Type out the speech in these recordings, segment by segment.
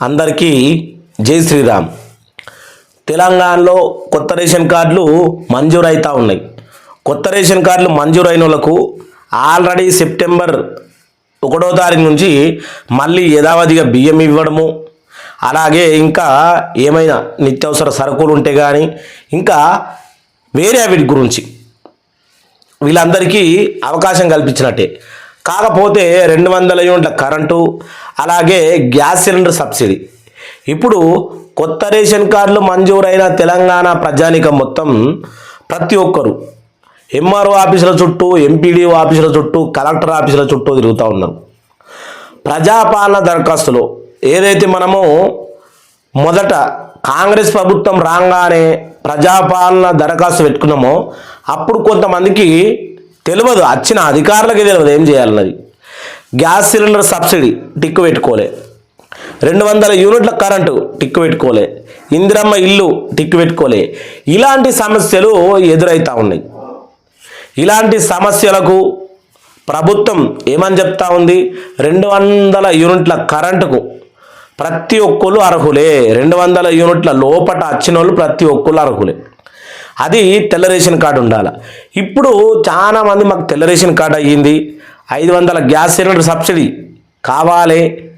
అందరికీ జై శ్రీరామ్. తెలంగాణలో కొత్త రేషన్ కార్డులు మంజూరవుతూ ఉన్నాయి. కొత్త రేషన్ కార్డులు మంజూరు వాళ్ళకు ఆల్రెడీ సెప్టెంబర్ ఒకటో తారీఖు నుంచి మళ్ళీ యథావధిగా బియ్యం ఇవ్వడము అలాగే ఇంకా ఏమైనా నిత్యావసర సరుకులు ఉంటే కానీ ఇంకా వేరే వీటి గురించి వీళ్ళందరికీ అవకాశం కల్పించినట్టే. కాకపోతే రెండు వందల యూనిట్ల కరెంటు అలాగే గ్యాస్ సిలిండర్ సబ్సిడీ. ఇప్పుడు కొత్త రేషన్ కార్డులు మంజూరైన తెలంగాణ ప్రజానికం మొత్తం ప్రతి ఒక్కరు ఎంఆర్ఓ ఆఫీసుల చుట్టూ ఎంపీడీఓ ఆఫీసుల చుట్టూ కలెక్టర్ ఆఫీసుల చుట్టూ తిరుగుతూ ఉన్నారు. ప్రజాపాలన దరఖాస్తులో ఏదైతే మనము మొదట కాంగ్రెస్ ప్రభుత్వం రాగానే ప్రజాపాలన దరఖాస్తు పెట్టుకున్నామో అప్పుడు కొంతమందికి తెలియదు వచ్చిన అధికారులకి తెలియదు ఏం చేయాలన్నది. గ్యాస్ సిలిండర్ సబ్సిడీ టిక్కు పెట్టుకోలే. రెండు వందల యూనిట్ల కరెంటు టిక్కు పెట్టుకోలే. ఇందిరమ్మ ఇల్లు టిక్కు పెట్టుకోలే. ఇలాంటి సమస్యలు ఎదురవుతూ ఉన్నాయి. ఇలాంటి సమస్యలకు ప్రభుత్వం ఏమని చెప్తా ఉంది? రెండు వందల యూనిట్ల కరెంటుకు ప్రతి ఒక్కరు అర్హులే. రెండు వందల యూనిట్ల లోపట వచ్చిన వాళ్ళు ప్రతి ఒక్కరు అర్హులే. అది తెల్ల రేషన్ కార్డు ఉండాలి. ఇప్పుడు చాలా మంది మాకు తెల్ల రేషన్ కార్డు అయ్యింది. ఐదు వందల గ్యాస్ సిలిండర్ సబ్సిడీ కావాలి.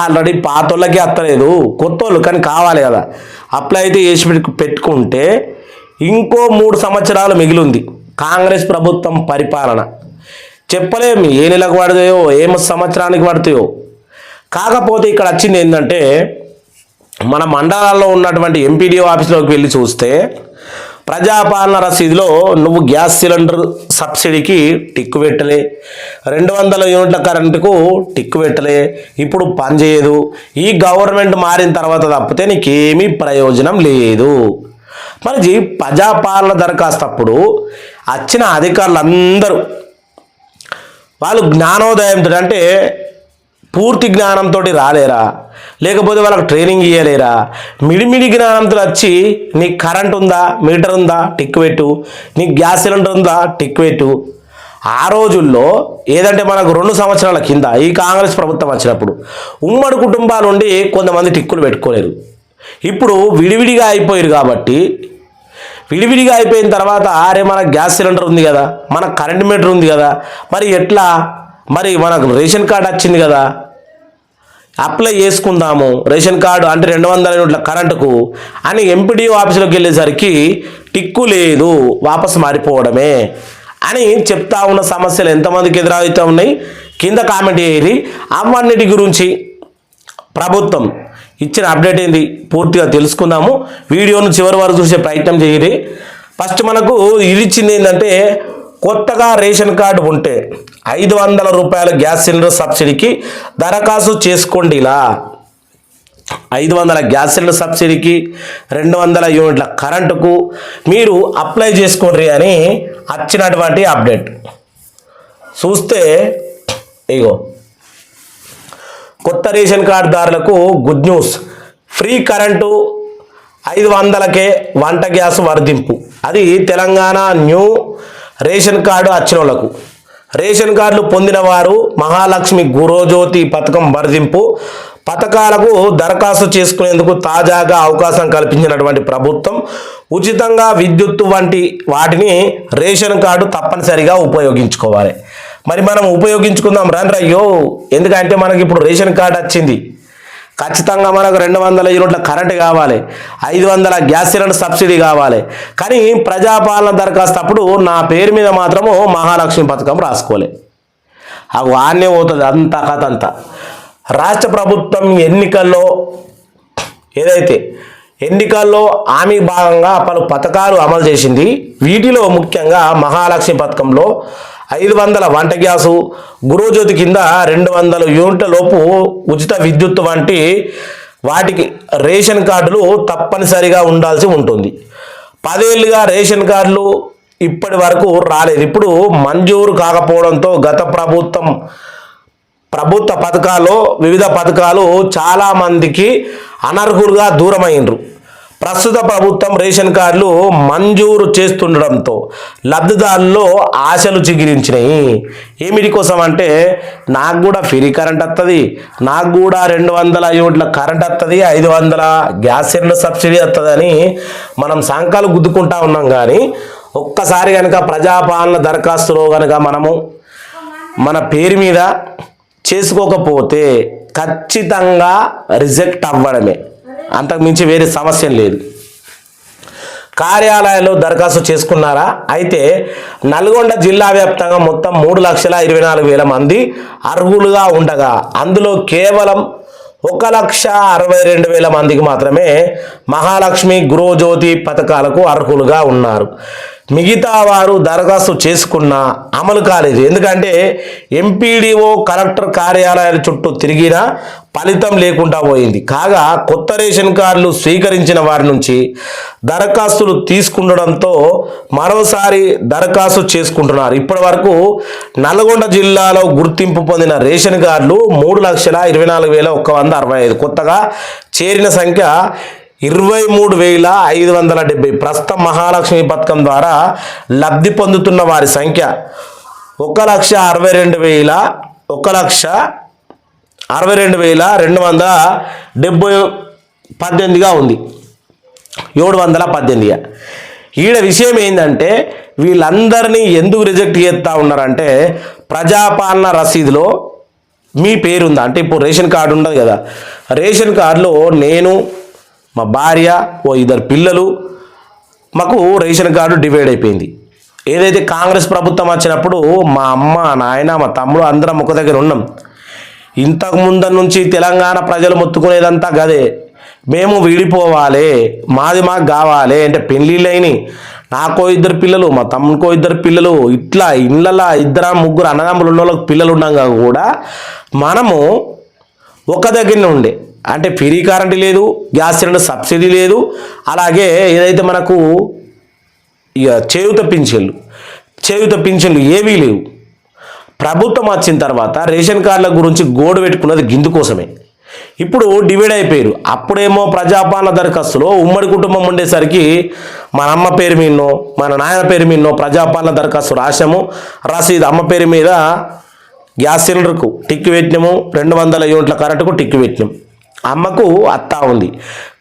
ఆల్రెడీ పాత వాళ్ళకే అత్తలేదు. కొత్త వాళ్ళు కానీ కావాలి కదా. అప్లై అయితే చేసి పెట్టుకుంటే ఇంకో మూడు సంవత్సరాలు మిగిలింది. కాంగ్రెస్ ప్రభుత్వం పరిపాలన. చెప్పలేము ఏ నెలకు పడతాయో ఏ సంవత్సరానికి పడతాయో. కాకపోతే ఇక్కడ వచ్చింది ఏంటంటే మన మండలాల్లో ఉన్నటువంటి ఎంపీడీఓ ఆఫీస్లోకి వెళ్ళి చూస్తే ప్రజాపాలన రసీదులో నువ్వు గ్యాస్ సిలిండర్ సబ్సిడీకి టిక్కు పెట్టలే. రెండు వందల యూనిట్ల కరెంటుకు టిక్కు పెట్టలే. ఇప్పుడు పనిచేయదు ఈ గవర్నమెంట్ మారిన తర్వాత తప్పితే నీకేమీ ప్రయోజనం లేదు. మరి ప్రజాపాలన దరఖాస్తు అప్పుడు వచ్చిన అధికారులందరూ వాళ్ళు జ్ఞానోదయంతో అంటే పూర్తి జ్ఞానంతో రాలేరా? లేకపోతే వాళ్ళకి ట్రైనింగ్ ఇవ్వలేరా మిడిమిడి జ్ఞానంతో వచ్చి నీకు కరెంట్ ఉందా? మీటర్ ఉందా? టిక్ పెట్టు. నీకు గ్యాస్ సిలిండర్ ఉందా? టిక్ పెట్టు. ఆ రోజుల్లో ఏదంటే మనకు రెండు సంవత్సరాల కింద ఈ కాంగ్రెస్ ప్రభుత్వం వచ్చినప్పుడు ఉమ్మడి కుటుంబాల నుండి కొంతమంది టిక్కులు పెట్టుకోలేరు ఇప్పుడు విడివిడిగా అయిపోయారు కాబట్టి విడివిడిగా అయిపోయిన తర్వాత అరే మన గ్యాస్ సిలిండర్ ఉంది కదా మన కరెంట్ మీటర్ ఉంది కదా మరి ఎట్లా? మరి మనకు రేషన్ కార్డు వచ్చింది కదా అప్లై చేసుకుందాము. రేషన్ కార్డు అంటే రెండు వందల యూనిట్ల కరెంటుకు అని ఎంపీడీఓ ఆఫీసులోకి వెళ్ళేసరికి టిక్కు లేదు వాపసు మారిపోవడమే అని చెప్తా ఉన్న సమస్యలు ఎంతమందికి ఎదురవుతూ ఉన్నాయి? కింద కామెంట్ చేయాలి అవన్నిటి గురించి ప్రభుత్వం ఇచ్చిన అప్డేట్ ఏంది? పూర్తిగా తెలుసుకుందాము. వీడియోను చివరి వరకు చూసే ప్రయత్నం చేయాలి ఫస్ట్ మనకు ఇది ఇచ్చింది ఏంటంటే కొత్తగా రేషన్ కార్డు ఉంటే ఐదు వందల రూపాయల గ్యాస్ సిలిండర్ సబ్సిడీకి దరఖాస్తు చేసుకోండి ఇలా. ఐదు వందల గ్యాస్ సిలిండర్ సబ్సిడీకి రెండు వందల యూనిట్ల కరెంటుకు మీరు అప్లై చేసుకోండి అని వచ్చినటువంటి అప్డేట్. చూస్తే ఇగో కొత్త రేషన్ కార్డుదారులకు గుడ్ న్యూస్. ఫ్రీ కరెంటు ఐదు వందలకే వంట గ్యాస్ వర్ధింపు. అది తెలంగాణ న్యూ రేషన్ కార్డు వచ్చిన వాళ్ళకు. రేషన్ కార్డులు పొందిన వారు మహాలక్ష్మి గురోజ్యోతి పథకం వర్ధింపు పథకాలకు దరఖాస్తు చేసుకునేందుకు తాజాగా అవకాశం కల్పించినటువంటి ప్రభుత్వం ఉచితంగా విద్యుత్తు వంటి వాటిని రేషన్ కార్డు తప్పనిసరిగా ఉపయోగించుకోవాలి. మరి మనం ఉపయోగించుకుందాం. రండి అయ్యో ఎందుకంటే మనకి ఇప్పుడు రేషన్ కార్డు వచ్చింది. ఖచ్చితంగా మనకు రెండు వందల యూనిట్ల కరెంట్ కావాలి ఐదు వందల గ్యాస్ సిలిండర్ సబ్సిడీ కావాలి. కానీ ప్రజాపాలన దరఖాస్తు అప్పుడు నా పేరు మీద మాత్రము మహాలక్ష్మి పథకం రాసుకోలే. అవి ఆన్నే పోతుంది అంత కథ అంతా. రాష్ట్ర ప్రభుత్వం ఎన్నికల్లో ఏదైతే ఎన్నికల్లో హామీ భాగంగా పలు పథకాలు అమలు చేసింది వీటిలో ముఖ్యంగా మహాలక్ష్మి పథకంలో ఐదు వందల వంట గ్యాసు గురుజ్యోతి కింద రెండు వందల యూనిట్ల లోపు ఉచిత విద్యుత్ వంటి వాటికి రేషన్ కార్డులు తప్పనిసరిగా ఉండాల్సి ఉంటుంది. పదేళ్ళుగా రేషన్ కార్డులు ఇప్పటి వరకు రాలేదు. ఇప్పుడు మంజూరు కాకపోవడంతో గత ప్రభుత్వం ప్రభుత్వ పథకాలు వివిధ పథకాలు చాలా మందికి అనర్హులుగా దూరమైనరు ప్రస్తుత ప్రభుత్వం రేషన్ కార్డులు మంజూరు చేస్తుండడంతో లబ్ధిదారుల్లో ఆశలు చిగిరించినాయి. ఏమిటి కోసం అంటే నాకు కూడా ఫ్రీ కరెంట్ వస్తుంది నాకు కూడా రెండు వందల యూనిట్ల కరెంట్ వస్తుంది ఐదు వందల గ్యాస్ సిలిండర్ సబ్సిడీ వస్తుందని మనం సంకాలు గుద్దుకుంటా ఉన్నాం కానీ ఒక్కసారి కనుక ప్రజాపాలన దరఖాస్తులో కనుక మనము మన పేరు మీద చేసుకోకపోతే ఖచ్చితంగా రిజెక్ట్ అవ్వడమే. అంతకుమించి వేరే సమస్య లేదు. కార్యాలయాల్లో దరఖాస్తు చేసుకున్నారా? అయితే నల్గొండ జిల్లా వ్యాప్తంగా మొత్తం మూడు లక్షల ఇరవై నాలుగు వేల మంది అర్హులుగా ఉండగా అందులో కేవలం ఒక లక్ష అరవై రెండు వేల మందికి మాత్రమే మహాలక్ష్మి గృహజ్యోతి పథకాలకు అర్హులుగా ఉన్నారు. మిగతా వారు దరఖాస్తు చేసుకున్న అమలు కాలేదు. ఎందుకంటే ఎంపీడీఓ కలెక్టర్ కార్యాలయాల చుట్టూ తిరిగినా ఫలితం లేకుండా పోయింది. కాగా కొత్త రేషన్ కార్డులు స్వీకరించిన వారి నుంచి దరఖాస్తులు తీసుకుండడంతో మరోసారి దరఖాస్తు చేసుకుంటున్నారు. ఇప్పటి వరకు నల్గొండ జిల్లాలో గుర్తింపు పొందిన రేషన్ కార్డులు మూడు లక్షల ఇరవై నాలుగు వేల ఒక్క వంద అరవై ఐదు. కొత్తగా చేరిన సంఖ్య ఇరవై మూడు వేల ఐదు వందల డెబ్బై. ప్రస్తుతం మహాలక్ష్మి పథకం ద్వారా లబ్ధి పొందుతున్న వారి సంఖ్య ఒక లక్ష అరవై రెండు వేల ఒక లక్ష అరవై రెండు వేల రెండు వందల డెబ్బై పద్దెనిమిదిగా ఉంది. ఏడు వందల పద్దెనిమిదిగా. ఈడ విషయం ఏంటంటే వీళ్ళందరినీ ఎందుకు రిజెక్ట్ చేస్తూ ఉన్నారంటే ప్రజాపాలన రసీదులో మీ పేరుందా? అంటే ఇప్పుడు రేషన్ కార్డు ఉండదు కదా. రేషన్ కార్డులో నేను మా భార్య ఓ ఇద్దరు పిల్లలు మాకు రేషన్ కార్డు డివైడ్ అయిపోయింది. ఏదైతే కాంగ్రెస్ ప్రభుత్వం వచ్చినప్పుడు మా అమ్మ నాయన మా తమ్ముడు అందరం ఒక దగ్గర ఉన్నాం. ఇంతకు ముందు నుంచి తెలంగాణ ప్రజలు మొత్తుకునేదంతా గదే. మేము విడిపోవాలి మాది మాకు కావాలి అంటే పెళ్ళిళ్ళైని నాకో ఇద్దరు పిల్లలు మా తమ్మునికో ఇద్దరు పిల్లలు ఇట్లా ఇళ్ళలా ఇద్దరు ముగ్గురు అన్నదమ్ములు ఉన్న వాళ్ళకి పిల్లలు ఉండగా కూడా మనము ఒక దగ్గరనే ఉండే. అంటే ఫ్రీ కరెంట్ లేదు గ్యాస్ సిలిండర్ సబ్సిడీ లేదు అలాగే ఏదైతే మనకు ఇక చేయుత పింఛన్లు చేయుత పింఛన్లు ఏవీ లేవు. ప్రభుత్వం వచ్చిన తర్వాత రేషన్ కార్డుల గురించి గోడు పెట్టుకున్నది గిందు కోసమే. ఇప్పుడు డివైడ్ అయిపోయారు. అప్పుడేమో ప్రజాపాలన దరఖాస్తులో ఉమ్మడి కుటుంబం ఉండేసరికి మన అమ్మ పేరు మీదనో మన నాయన పేరు మీదనో ప్రజాపాలన దరఖాస్తు రాసాము రసీదు అమ్మ పేరు మీద గ్యాస్ సిలిండర్కు టిక్కు పెట్టినాము. రెండు వందల యూనిట్ల కరెంటుకు టిక్కు పెట్టినాం. అమ్మకు అత్తా ఉంది.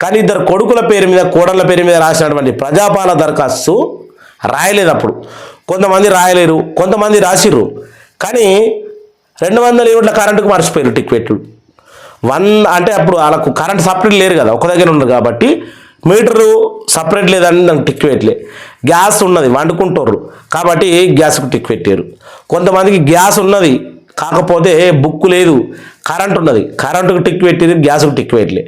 కానీ ఇద్దరు కొడుకుల పేరు మీద కోడళ్ళ పేరు మీద రాసినటువంటి ప్రజాపాలన దరఖాస్తు రాయలేదు అప్పుడు. కొంతమంది రాయలేరు కొంతమంది రాసిర్రు. కానీ రెండు వందల యూనిట్ల కరెంటుకు మర్చిపోయారు టిక్ వన్ అంటే అప్పుడు వాళ్ళకు కరెంట్ సపరేట్ లేరు కదా ఒక దగ్గర ఉండరు కాబట్టి మీటరు సపరేట్ లేదని నాకు టిక్ గ్యాస్ ఉన్నది వండుకుంటారు కాబట్టి గ్యాస్కు టిక్ పెట్టారు కొంతమందికి గ్యాస్ ఉన్నది కాకపోతే బుక్ లేదు కరెంట్ ఉన్నది. కరెంటుకు టిక్ పెట్టేది గ్యాస్కు టిక్ పెట్టలే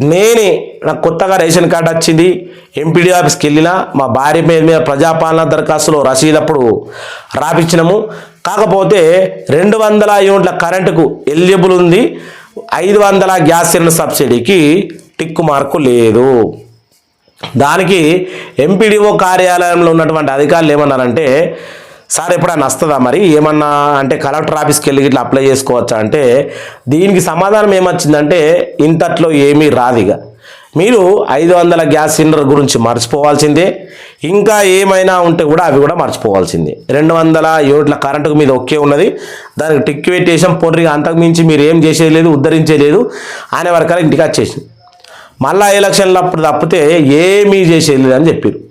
నేనే నాకు కొత్తగా రేషన్ కార్డు వచ్చింది ఎంపీడీ ఆఫీస్కి వెళ్ళిన మా భార్య మీద మీద ప్రజాపాలన దరఖాస్తులో రసీదు అప్పుడు రాపించినాము కాకపోతే రెండు వందల యూనిట్ల కరెంటుకు ఎలిజిబుల్ ఉంది. ఐదు వందల గ్యాస్ సిలిండర్ సబ్సిడీకి టిక్కు మార్కు లేదు. దానికి ఎంపీడీఓ కార్యాలయంలో ఉన్నటువంటి అధికారులు ఏమన్నారంటే సార్ ఎప్పుడైనా వస్తుందా మరి? ఏమన్నా అంటే కలెక్టర్ ఆఫీస్కి వెళ్ళి ఇట్లా అప్లై చేసుకోవచ్చా అంటే దీనికి సమాధానం ఏమొచ్చిందంటే ఇంతట్లో ఏమీ రాదు ఇక. మీరు ఐదు వందల గ్యాస్ సిలిండర్ గురించి మర్చిపోవాల్సిందే. ఇంకా ఏమైనా ఉంటే కూడా అవి కూడా మర్చిపోవాల్సిందే. రెండు వందల యూనిట్ల కరెంటు మీద ఒకే ఉన్నది. దానికి టిక్ పెట్టేసాం పొర్రి అంతకు మించి మీరు ఏం చేసేది లేదు ఉద్ధరించేది లేదు. అనే వరకు ఇంటికి వచ్చేసింది మళ్ళా ఎలక్షన్లు అప్పుడు తప్పితే ఏమీ చేసేది లేదని చెప్పారు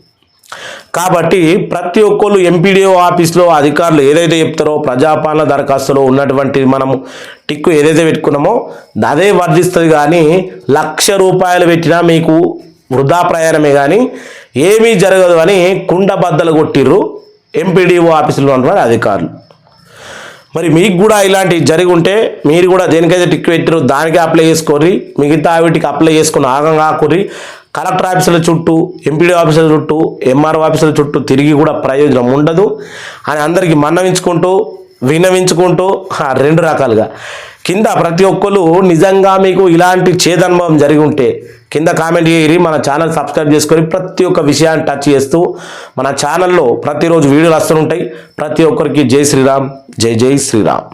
కాబట్టి ప్రతి ఒక్కళ్ళు ఎంపీడీఓ ఆఫీస్లో అధికారులు ఏదైతే చెప్తారో ప్రజాపాలన దరఖాస్తులో ఉన్నటువంటి మనము టిక్కు ఏదైతే పెట్టుకున్నామో అదే వర్ధిస్తుంది కానీ లక్ష రూపాయలు పెట్టినా మీకు వృధా ప్రయాణమే కానీ ఏమీ జరగదు అని కుండ బద్దలు కొట్టిర్రు ఎంపీడీఓ ఆఫీసులో ఉన్నటువంటి అధికారులు. మరి మీకు కూడా ఇలాంటివి జరిగి ఉంటే మీరు కూడా దేనికైతే టిక్ పెట్టారో దానికే అప్లై చేసుకోర్రి మిగతా వీటికి అప్లై చేసుకుని ఆగం కాకుర్రి కలెక్టర్ ఆఫీసుల చుట్టూ ఎంపీడీ ఆఫీసుల చుట్టూ ఎంఆర్ఓ ఆఫీసుల చుట్టూ తిరిగి కూడా ప్రయోజనం ఉండదు. అని అందరికీ మన్నవించుకుంటూ విన్నవించుకుంటూ రెండు రకాలుగా. కింద ప్రతి ఒక్కరు నిజంగా మీకు ఇలాంటి చేదనుభవం జరిగి ఉంటే కింద కామెంట్ చేయరి మన ఛానల్ సబ్స్క్రైబ్ చేసుకొని ప్రతి ఒక్క విషయాన్ని టచ్ చేస్తూ మన ఛానల్లో ప్రతిరోజు వీడియోలు వస్తుంటాయి ప్రతి ఒక్కరికి జై శ్రీరామ్ జై జై శ్రీరామ్.